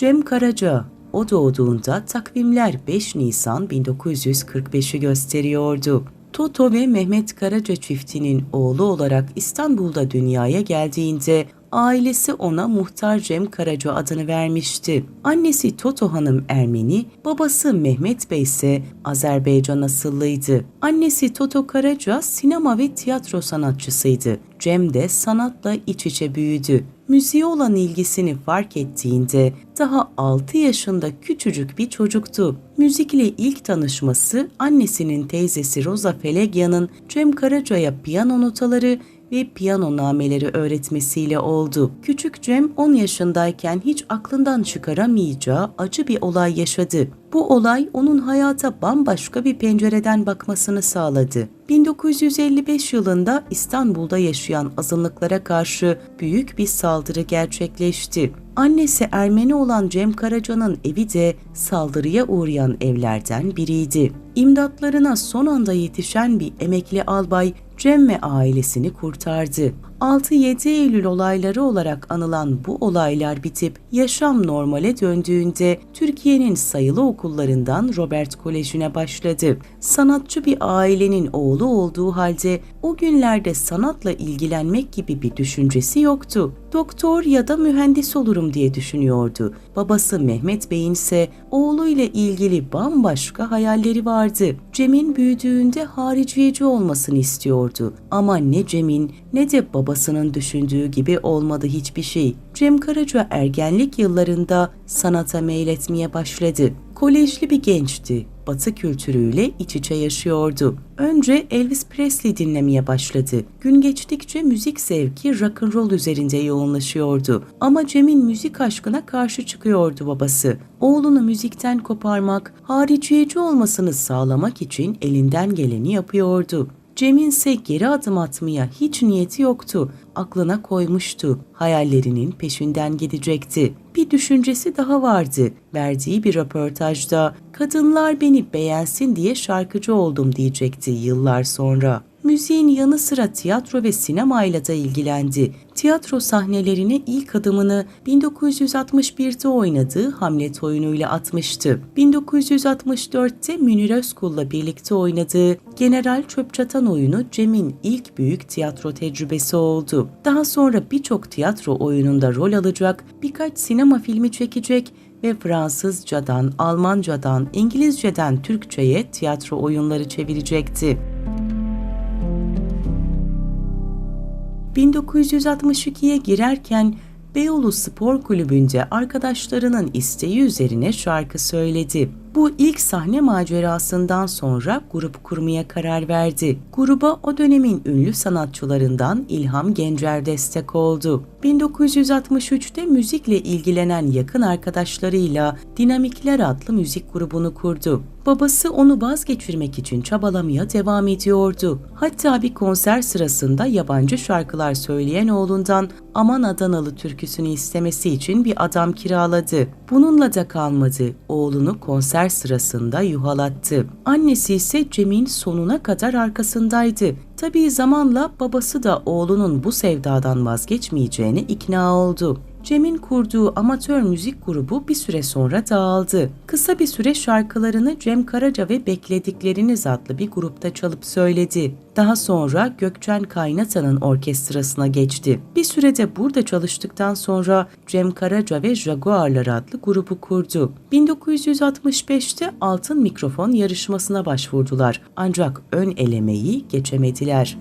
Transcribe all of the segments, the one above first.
Cem Karaca, o doğduğunda takvimler 5 Nisan 1945'i gösteriyordu. Toto ve Mehmet Karaca çiftinin oğlu olarak İstanbul'da dünyaya geldiğinde ailesi ona Muhtar Cem Karaca adını vermişti. Annesi Toto Hanım Ermeni, babası Mehmet Bey ise Azerbaycan asıllıydı. Annesi Toto Karaca sinema ve tiyatro sanatçısıydı. Cem de sanatla iç içe büyüdü. Müziğe olan ilgisini fark ettiğinde daha 6 yaşında küçücük bir çocuktu. Müzikle ilk tanışması annesinin teyzesi Rosa Felegyan'ın Cem Karaca'ya piyano notaları ve piyano nameleri öğretmesiyle oldu. Küçük Cem 10 yaşındayken hiç aklından çıkaramayacağı acı bir olay yaşadı. Bu olay onun hayata bambaşka bir pencereden bakmasını sağladı. 1955 yılında İstanbul'da yaşayan azınlıklara karşı büyük bir saldırı gerçekleşti. Annesi Ermeni olan Cem Karaca'nın evi de saldırıya uğrayan evlerden biriydi. İmdatlarına son anda yetişen bir emekli albay Cem ve ailesini kurtardı. 6-7 Eylül olayları olarak anılan bu olaylar bitip yaşam normale döndüğünde Türkiye'nin sayılı okullarından Robert Koleji'ne başladı. Sanatçı bir ailenin oğlu olduğu halde o günlerde sanatla ilgilenmek gibi bir düşüncesi yoktu. Doktor ya da mühendis olurum diye düşünüyordu. Babası Mehmet Bey'in ise oğluyla ilgili bambaşka hayalleri vardı. Cem'in büyüdüğünde hariciyeci olmasını istiyordu. Ama ne Cem'in ne de babasının düşündüğü gibi olmadı hiçbir şey. Cem Karaca ergenlik yıllarında sanata meyletmeye başladı. Kolejli bir gençti. Batı kültürüyle iç içe yaşıyordu. Önce Elvis Presley dinlemeye başladı. Gün geçtikçe müzik zevki rock and roll üzerinde yoğunlaşıyordu. Ama Cem'in müzik aşkına karşı çıkıyordu babası. Oğlunu müzikten koparmak, hariciyeci olmasını sağlamak için elinden geleni yapıyordu. Cem'in ise geri adım atmaya hiç niyeti yoktu. Aklına koymuştu. Hayallerinin peşinden gidecekti. Bir düşüncesi daha vardı. Verdiği bir röportajda kadınlar beni beğensin diye şarkıcı oldum diyecekti yıllar sonra. Müziğin yanı sıra tiyatro ve sinemayla da ilgilendi. Tiyatro sahnelerine ilk adımını 1961'de oynadığı Hamlet oyunuyla atmıştı. 1964'te Münir Özkul'la birlikte oynadığı General Çöpçatan oyunu Cem'in ilk büyük tiyatro tecrübesi oldu. Daha sonra birçok tiyatro oyununda rol alacak, birkaç sinema filmi çekecek ve Fransızcadan, Almancadan, İngilizceden Türkçe'ye tiyatro oyunları çevirecekti. 1962'ye girerken Beyoğlu Spor Kulübü'nde arkadaşlarının isteği üzerine şarkı söyledi. Bu ilk sahne macerasından sonra grup kurmaya karar verdi. Gruba o dönemin ünlü sanatçılarından İlham Gencer destek oldu. 1963'te müzikle ilgilenen yakın arkadaşlarıyla Dinamikler adlı müzik grubunu kurdu. Babası onu vazgeçirmek için çabalamaya devam ediyordu. Hatta bir konser sırasında yabancı şarkılar söyleyen oğlundan Aman Adanalı türküsünü istemesi için bir adam kiraladı. Bununla da kalmadı. Oğlunu konser sırasında yuhalattı. Annesi ise Cem'in sonuna kadar arkasındaydı. Tabii zamanla babası da oğlunun bu sevdadan vazgeçmeyeceğine ikna oldu. Cem'in kurduğu amatör müzik grubu bir süre sonra dağıldı. Kısa bir süre şarkılarını Cem Karaca ve Bekledikleriniz adlı bir grupta çalıp söyledi. Daha sonra Gökçen Kaynata'nın orkestrasına geçti. Bir sürede burada çalıştıktan sonra Cem Karaca ve Jaguarlar adlı grubu kurdu. 1965'te Altın Mikrofon yarışmasına başvurdular ancak ön elemeyi geçemediler.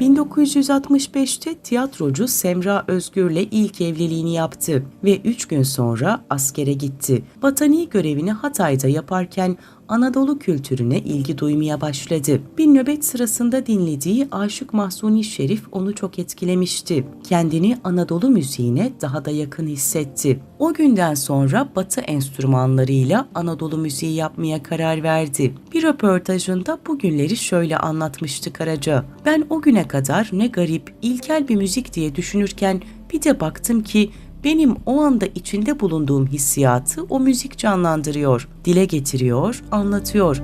1965'te tiyatrocu Semra Özgür'le ilk evliliğini yaptı ve 3 gün sonra askere gitti. Vatani görevini Hatay'da yaparken Anadolu kültürüne ilgi duymaya başladı. Bir nöbet sırasında dinlediği Aşık Mahsuni Şerif onu çok etkilemişti. Kendini Anadolu müziğine daha da yakın hissetti. O günden sonra Batı enstrümanlarıyla Anadolu müziği yapmaya karar verdi. Bir röportajında bu günleri şöyle anlatmıştı Karaca. Ben o güne kadar ne garip, ilkel bir müzik diye düşünürken bir de baktım ki benim o anda içinde bulunduğum hissiyatı o müzik canlandırıyor, dile getiriyor, anlatıyor.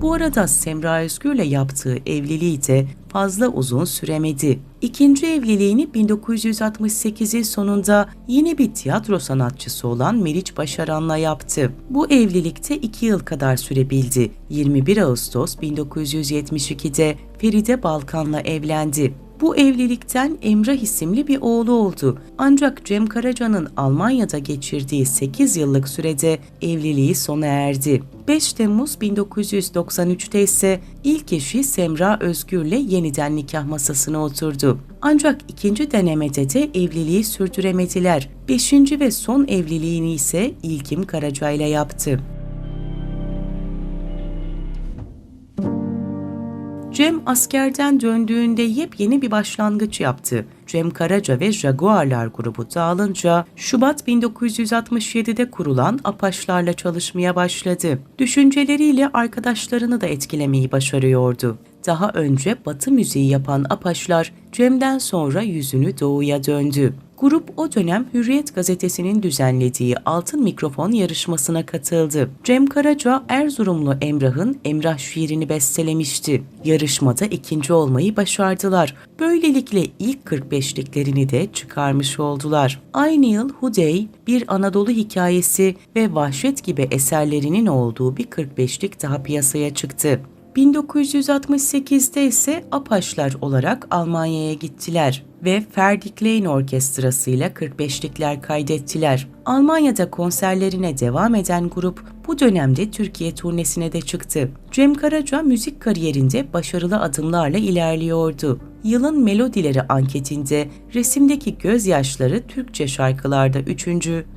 Bu arada Semra Özgür'le yaptığı evliliği de fazla uzun süremedi. İkinci evliliğini 1968'in sonunda yine bir tiyatro sanatçısı olan Meriç Başaran'la yaptı. Bu evlilikte iki yıl kadar sürebildi. 21 Ağustos 1972'de Feride Balkan'la evlendi. Bu evlilikten Emrah isimli bir oğlu oldu. Ancak Cem Karaca'nın Almanya'da geçirdiği 8 yıllık sürede evliliği sona erdi. 5 Temmuz 1993'te ise ilk eşi Semra Özgür'le yeniden nikah masasına oturdu. Ancak ikinci denemede de evliliği sürdüremediler. Beşinci ve son evliliğini ise İlkim Karaca ile yaptı. Cem askerden döndüğünde yepyeni bir başlangıç yaptı. Cem Karaca ve Jaguarlar grubu dağılınca Şubat 1967'de kurulan Apaçlarla çalışmaya başladı. Düşünceleriyle arkadaşlarını da etkilemeyi başarıyordu. Daha önce Batı müziği yapan Apaçlar Cem'den sonra yüzünü doğuya döndü. Grup o dönem Hürriyet gazetesinin düzenlediği Altın Mikrofon yarışmasına katıldı. Cem Karaca Erzurumlu Emrah'ın Emrah şiirini bestelemişti. Yarışmada ikinci olmayı başardılar. Böylelikle ilk 45'liklerini de çıkarmış oldular. Aynı yıl Hudey, Bir Anadolu Hikayesi ve Vahşet gibi eserlerinin olduğu bir 45'lik daha piyasaya çıktı. 1968'de ise Apaçlar olarak Almanya'ya gittiler ve Ferdi Klein Orkestrası ile 45'likler kaydettiler. Almanya'da konserlerine devam eden grup bu dönemde Türkiye turnesine de çıktı. Cem Karaca müzik kariyerinde başarılı adımlarla ilerliyordu. Yılın Melodileri anketinde resimdeki gözyaşları Türkçe şarkılarda 3.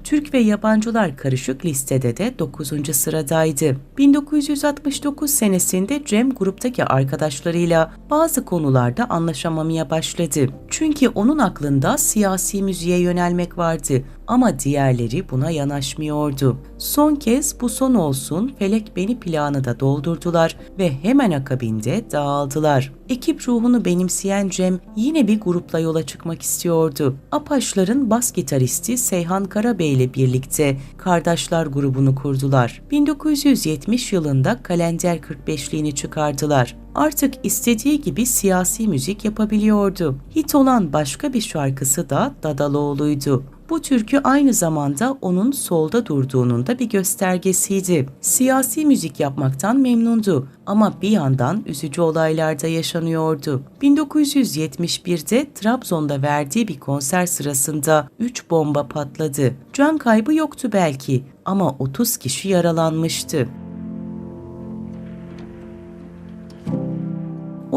Türk ve yabancılar karışık listede de 9. sıradaydı. 1969 senesinde Cem gruptaki arkadaşlarıyla bazı konularda anlaşamamaya başladı. Çünkü onun aklında siyasi müziğe yönelmek vardı ama diğerleri buna yanaşmıyordu. Son kez bu son olsun Felek Beni planı da doldurdular ve hemen akabinde dağıldılar. Ekip ruhunu benimseyen Cem yine bir grupla yola çıkmak istiyordu. Apaçların bas gitaristi Seyhan Karabey ile birlikte Kardeşler grubunu kurdular. 1970 yılında Kalender 45'liğini çıkardılar artık istediği gibi siyasi müzik yapabiliyordu. Hit olan başka bir şarkısı da Dadaloğlu'ydu. Bu türkü aynı zamanda onun solda durduğunun da bir göstergesiydi. Siyasi müzik yapmaktan memnundu ama bir yandan üzücü olaylar da yaşanıyordu. 1971'de Trabzon'da verdiği bir konser sırasında 3 bomba patladı. Can kaybı yoktu belki ama 30 kişi yaralanmıştı.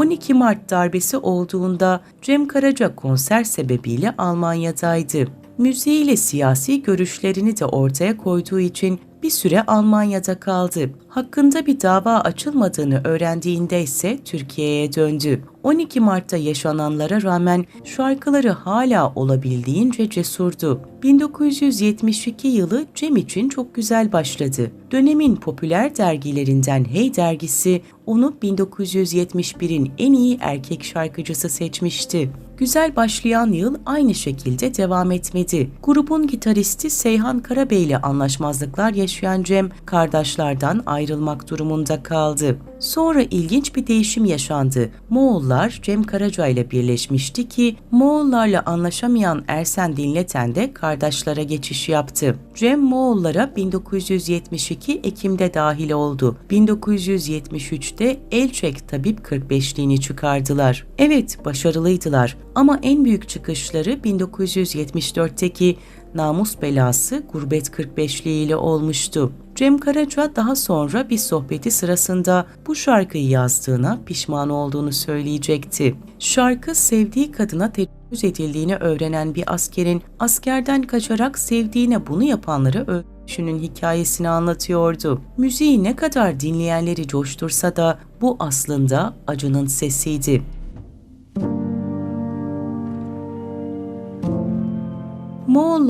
12 Mart darbesi olduğunda Cem Karaca konser sebebiyle Almanya'daydı. Müziğiyle siyasi görüşlerini de ortaya koyduğu için bir süre Almanya'da kaldı. Hakkında bir dava açılmadığını öğrendiğinde ise Türkiye'ye döndü. 12 Mart'ta yaşananlara rağmen şarkıları hala olabildiğince cesurdu. 1972 yılı Cem için çok güzel başladı. Dönemin popüler dergilerinden Hey dergisi onu 1971'in en iyi erkek şarkıcısı seçmişti. Güzel başlayan yıl aynı şekilde devam etmedi. Grubun gitaristi Seyhan Karabey ile anlaşmazlıklar yaşayan Cem, kardeşlerden ayrılmak durumunda kaldı. Sonra ilginç bir değişim yaşandı. Moğollar Cem Karaca ile birleşmişti ki Moğollarla anlaşamayan Ersen Dinleten de kardeşlere geçiş yaptı. Cem Moğollara 1972 Ekim'de dahil oldu. 1973'te Elçek Tabip 45'liğini çıkardılar. Evet başarılıydılar ama en büyük çıkışları 1974'teki namus belası Gurbet 45'li ile olmuştu. Cem Karaca daha sonra bir sohbeti sırasında bu şarkıyı yazdığına pişman olduğunu söyleyecekti. Şarkı sevdiği kadına tecavüz edildiğini öğrenen bir askerin askerden kaçarak sevdiğine bunu yapanları öldürüşünün hikayesini anlatıyordu. Müziği ne kadar dinleyenleri coştursa da bu aslında acının sesiydi.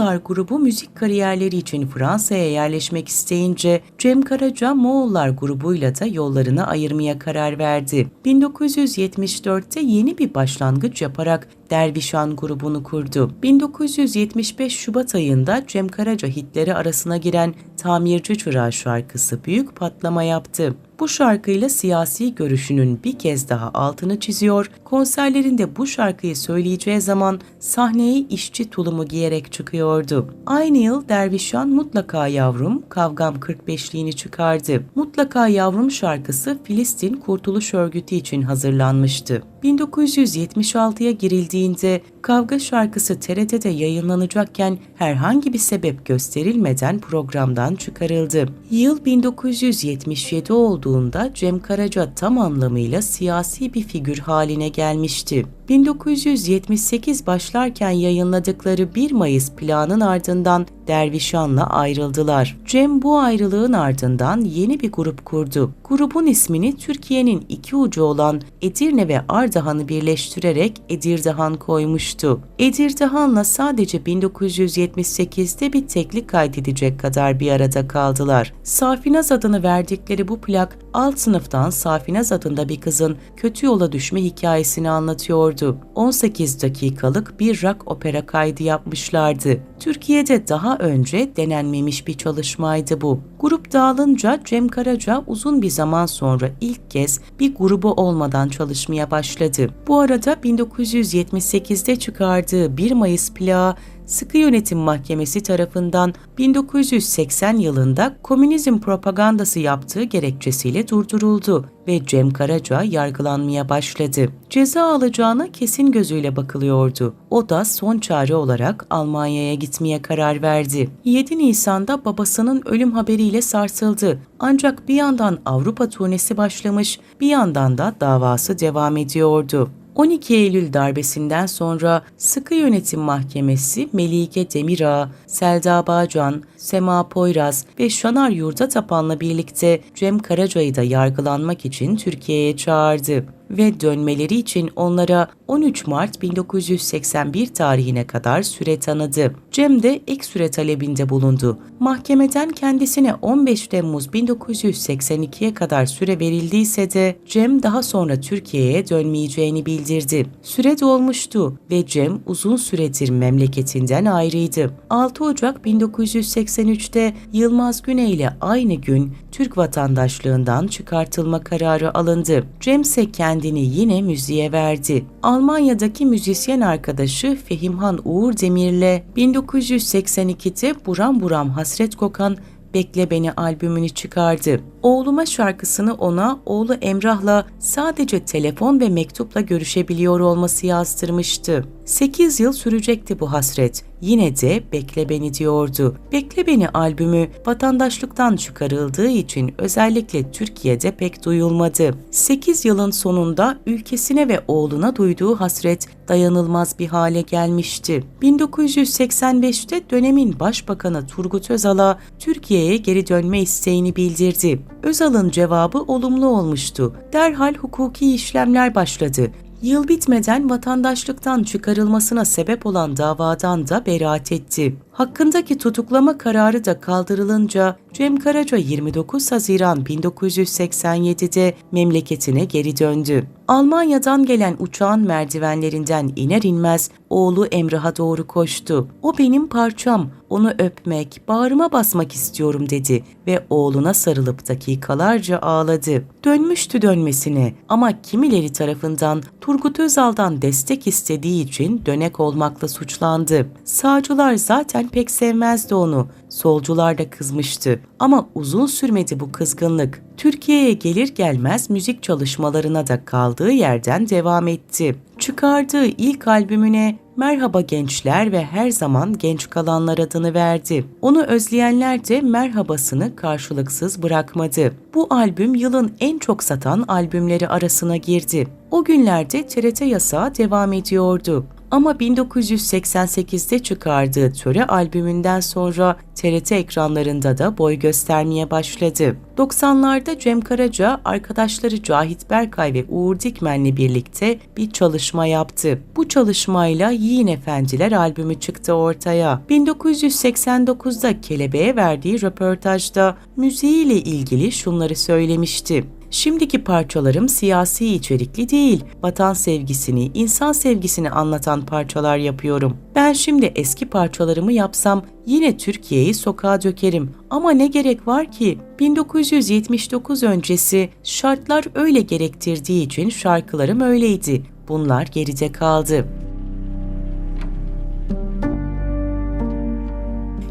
Moğollar grubu müzik kariyerleri için Fransa'ya yerleşmek isteyince Cem Karaca Moğollar grubuyla da yollarını ayırmaya karar verdi. 1974'te yeni bir başlangıç yaparak Dervişan grubunu kurdu. 1975 Şubat ayında Cem Karaca hitleri arasına giren Tamirci Çırağı şarkısı büyük patlama yaptı. Bu şarkıyla siyasi görüşünün bir kez daha altını çiziyor, konserlerinde bu şarkıyı söyleyeceği zaman sahneye işçi tulumu giyerek çıkıyordu. Aynı yıl Dervişan Mutlaka Yavrum Kavgam 45'liğini çıkardı. Mutlaka Yavrum şarkısı Filistin Kurtuluş Örgütü için hazırlanmıştı. 1976'ya girildiğinde Kavga şarkısı TRT'de yayınlanacakken herhangi bir sebep gösterilmeden programdan çıkarıldı. Yıl 1977 olduğunda Cem Karaca tam anlamıyla siyasi bir figür haline gelmişti. 1978 başlarken yayınladıkları 1 Mayıs planın ardından Dervişan'la ayrıldılar. Cem bu ayrılığın ardından yeni bir grup kurdu. Grubun ismini Türkiye'nin iki ucu olan Edirne ve Ardahan'ı birleştirerek Edirdahan koymuştu. Edirdahan'la sadece 1978'de bir teklik kaydedecek kadar bir arada kaldılar. Safinaz adını verdikleri bu plak alt sınıftan Safinaz adında bir kızın kötü yola düşme hikayesini anlatıyordu. 18 dakikalık bir rock opera kaydı yapmışlardı. Türkiye'de daha önce denenmemiş bir çalışmaydı bu. Grup dağılınca Cem Karaca uzun bir zaman sonra ilk kez bir grubu olmadan çalışmaya başladı. Bu arada 1978'de çıkardığı 1 Mayıs plağı Sıkı Yönetim Mahkemesi tarafından 1980 yılında komünizm propagandası yaptığı gerekçesiyle durduruldu ve Cem Karaca yargılanmaya başladı. Ceza alacağına kesin gözüyle bakılıyordu. O da son çare olarak Almanya'ya gitmeye karar verdi. 7 Nisan'da babasının ölüm haberiyle sarsıldı. Ancak bir yandan Avrupa turnesi başlamış, bir yandan da davası devam ediyordu. 12 Eylül darbesinden sonra Sıkı Yönetim Mahkemesi Melike Demirağ, Selda Bağcan, Sema Poyraz ve Şanar Yurda Tapan'la birlikte Cem Karaca'yı da yargılanmak için Türkiye'ye çağırdı ve dönmeleri için onlara 13 Mart 1981 tarihine kadar süre tanıdı. Cem de ek süre talebinde bulundu. Mahkemeden kendisine 15 Temmuz 1982'ye kadar süre verildiyse de Cem daha sonra Türkiye'ye dönmeyeceğini bildirdi. Süre dolmuştu ve Cem uzun süredir memleketinden ayrıydı. 6 Ocak 1983'te Yılmaz Güney ile aynı gün Türk vatandaşlığından çıkartılma kararı alındı. Cem ise kendini yine müziğe verdi. Almanya'daki müzisyen arkadaşı Fehimhan Uğur Demir'le 1982'de Buram Buram Hasret Kokan Bekle Beni albümünü çıkardı. Oğluma şarkısını ona oğlu Emrah'la sadece telefon ve mektupla görüşebiliyor olması yazdırmıştı. 8 yıl sürecekti bu hasret. Yine de Bekle Beni diyordu. Bekle Beni albümü vatandaşlıktan çıkarıldığı için özellikle Türkiye'de pek duyulmadı. 8 yılın sonunda ülkesine ve oğluna duyduğu hasret dayanılmaz bir hale gelmişti. 1985'te dönemin başbakanı Turgut Özal'a Türkiye'ye geri dönme isteğini bildirdi. Özal'ın cevabı olumlu olmuştu. Derhal hukuki işlemler başladı. Yıl bitmeden vatandaşlıktan çıkarılmasına sebep olan davadan da beraat etti. Hakkındaki tutuklama kararı da kaldırılınca Cem Karaca 29 Haziran 1987'de memleketine geri döndü. Almanya'dan gelen uçağın merdivenlerinden iner inmez oğlu Emrah'a doğru koştu. O benim parçam, onu öpmek, bağrıma basmak istiyorum dedi ve oğluna sarılıp dakikalarca ağladı. Dönmüştü dönmesine ama kimileri tarafından Turgut Özal'dan destek istediği için dönek olmakla suçlandı. Sağcılar zaten pek sevmezdi onu. Solcular da kızmıştı ama uzun sürmedi bu kızgınlık. Türkiye'ye gelir gelmez müzik çalışmalarına da kaldığı yerden devam etti. Çıkardığı ilk albümüne Merhaba Gençler ve Her Zaman Genç Kalanlar adını verdi. Onu özleyenler de merhabasını karşılıksız bırakmadı. Bu albüm yılın en çok satan albümleri arasına girdi. O günlerde TRT yasağı devam ediyordu. Ama 1988'de çıkardığı Töre albümünden sonra TRT ekranlarında da boy göstermeye başladı. 90'larda Cem Karaca arkadaşları Cahit Berkay ve Uğur Dikmen'le birlikte bir çalışma yaptı. Bu çalışmayla Yiğin Efendiler albümü çıktı ortaya. 1989'da Kelebeğe verdiği röportajda müziğiyle ilgili şunları söylemişti. Şimdiki parçalarım siyasi içerikli değil. Vatan sevgisini, insan sevgisini anlatan parçalar yapıyorum. Ben şimdi eski parçalarımı yapsam yine Türkiye'yi sokağa dökerim. Ama ne gerek var ki? 1979 öncesi şartlar öyle gerektirdiği için şarkılarım öyleydi. Bunlar geride kaldı.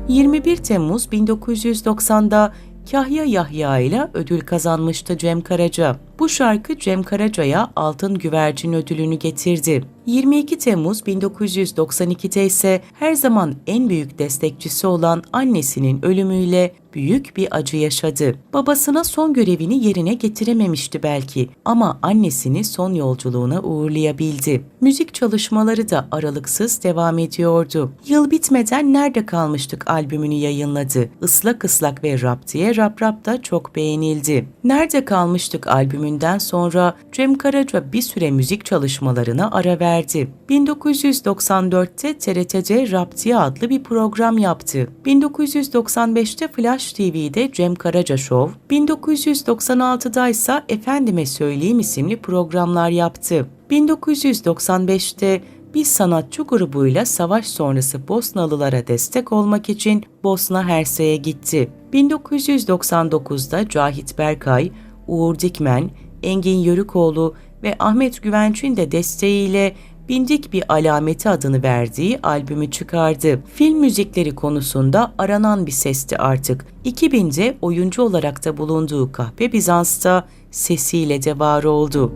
21 Temmuz 1990'da Kahya Yahya ile ödül kazanmıştı Cem Karaca. Bu şarkı Cem Karaca'ya Altın Güvercin ödülünü getirdi. 22 Temmuz 1992'de ise her zaman en büyük destekçisi olan annesinin ölümüyle büyük bir acı yaşadı. Babasına son görevini yerine getirememişti belki ama annesini son yolculuğuna uğurlayabildi. Müzik çalışmaları da aralıksız devam ediyordu. Yıl bitmeden Nerede Kalmıştık albümünü yayınladı. Islak ıslak ve rap diye rap rap da çok beğenildi. Nerede Kalmıştık albümünden sonra Cem Karaca bir süre müzik çalışmalarına ara verdi. 1994'te TRT'de Raptiye adlı bir program yaptı. 1995'te Flash TV'de Cem Karaca Show, 1996'da ise Efendime Söyleyeyim isimli programlar yaptı. 1995'te bir sanatçı grubuyla savaş sonrası Bosnalılara destek olmak için Bosna Hersey'e gitti. 1999'da Cahit Berkay, Uğur Dikmen, Engin Yörükoğlu ve Ahmet Güvenç'in de desteğiyle Bindik bir alameti adını verdiği albümü çıkardı. Film müzikleri konusunda aranan bir sesti artık. 2000'de oyuncu olarak da bulunduğu Kahpe Bizans'ta sesiyle de var oldu.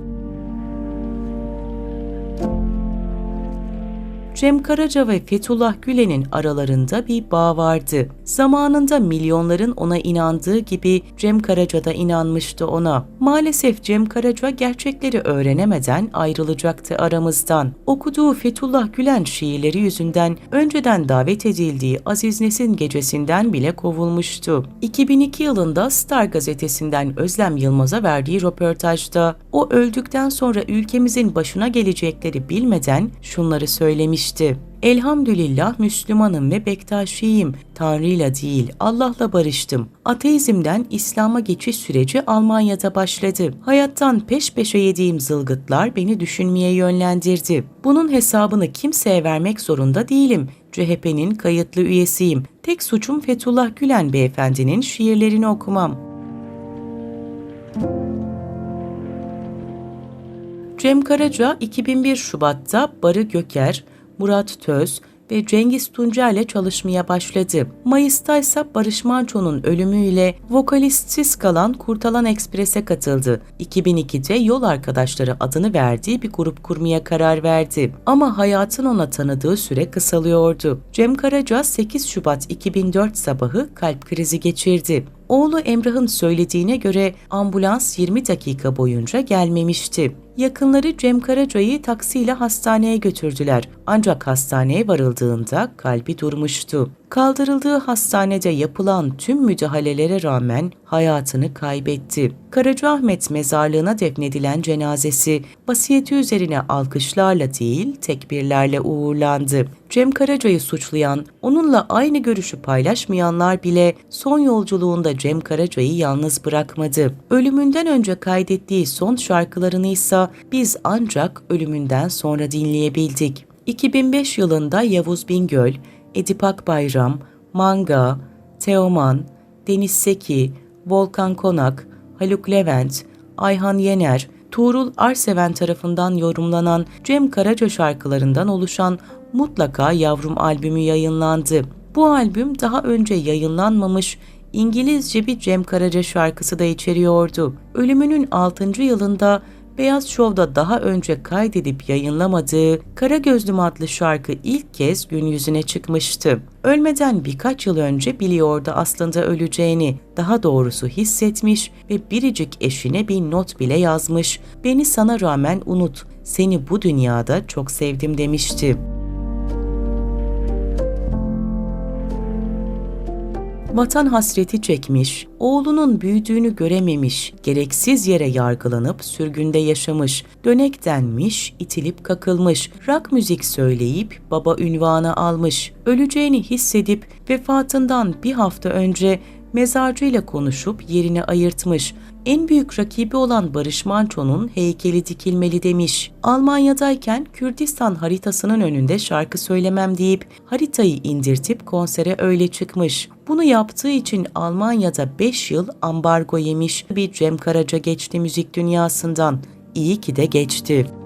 Cem Karaca ve Fethullah Gülen'in aralarında bir bağ vardı. Zamanında milyonların ona inandığı gibi Cem Karaca da inanmıştı ona. Maalesef Cem Karaca gerçekleri öğrenemeden ayrılacaktı aramızdan. Okuduğu Fethullah Gülen şiirleri yüzünden önceden davet edildiği Aziz Nesin gecesinden bile kovulmuştu. 2002 yılında Star gazetesinden Özlem Yılmaz'a verdiği röportajda o öldükten sonra ülkemizin başına gelecekleri bilmeden şunları söylemişti demişti. Elhamdülillah Müslümanım ve Bektaşiyim. Tanrı'yla değil Allah'la barıştım. Ateizmden İslam'a geçiş süreci Almanya'da başladı. Hayattan peş peşe yediğim zılgıtlar beni düşünmeye yönlendirdi. Bunun hesabını kimseye vermek zorunda değilim. CHP'nin kayıtlı üyesiyim. Tek suçum Fethullah Gülen beyefendinin şiirlerini okumam. Cem Karaca 2001 Şubat'ta Barı Göker, Murat Töz ve Cengiz Tunca ile çalışmaya başladı. Mayıs'ta ise Barış Manço'nun ölümüyle vokalistsiz kalan Kurtalan Ekspres'e katıldı. 2002'de yol arkadaşları adını verdiği bir grup kurmaya karar verdi. Ama hayatın ona tanıdığı süre kısalıyordu. Cem Karaca 8 Şubat 2004 sabahı kalp krizi geçirdi. Oğlu Emrah'ın söylediğine göre ambulans 20 dakika boyunca gelmemişti. Yakınları Cem Karaca'yı taksiyle hastaneye götürdüler. Ancak hastaneye varıldığında kalbi durmuştu. Kaldırıldığı hastanede yapılan tüm müdahalelere rağmen hayatını kaybetti. Karacaahmet mezarlığına defnedilen cenazesi vasiyeti üzerine alkışlarla değil tekbirlerle uğurlandı. Cem Karaca'yı suçlayan, onunla aynı görüşü paylaşmayanlar bile son yolculuğunda Cem Karaca'yı yalnız bırakmadı. Ölümünden önce kaydettiği son şarkılarını ise biz ancak ölümünden sonra dinleyebildik. 2005 yılında Yavuz Bingöl, Edip Akbayram, Manga, Teoman, Deniz Seki, Volkan Konak, Haluk Levent, Ayhan Yener, Tuğrul Arseven tarafından yorumlanan Cem Karaca şarkılarından oluşan Mutlaka Yavrum albümü yayınlandı. Bu albüm daha önce yayınlanmamış İngilizce bir Cem Karaca şarkısı da içeriyordu. Ölümünün 6. yılında Beyaz Show'da daha önce kaydedip yayınlamadığı Kara Gözlüm adlı şarkı ilk kez gün yüzüne çıkmıştı. Ölmeden birkaç yıl önce biliyordu aslında öleceğini. Daha doğrusu hissetmiş ve biricik eşine bir not bile yazmış. Beni sana rağmen unut, seni bu dünyada çok sevdim demişti. Vatan hasreti çekmiş, oğlunun büyüdüğünü görememiş, gereksiz yere yargılanıp sürgünde yaşamış, dönek denmiş, itilip kakılmış, rock müzik söyleyip baba ünvanı almış, öleceğini hissedip vefatından bir hafta önce mezarcıyla konuşup yerini ayırtmış. En büyük rakibi olan Barış Manço'nun heykeli dikilmeli demiş. Almanya'dayken Kürdistan haritasının önünde şarkı söylemem deyip haritayı indirtip konsere öyle çıkmış. Bunu yaptığı için Almanya'da 5 yıl ambargo yemiş bir Cem Karaca geçti müzik dünyasından. İyi ki de geçti.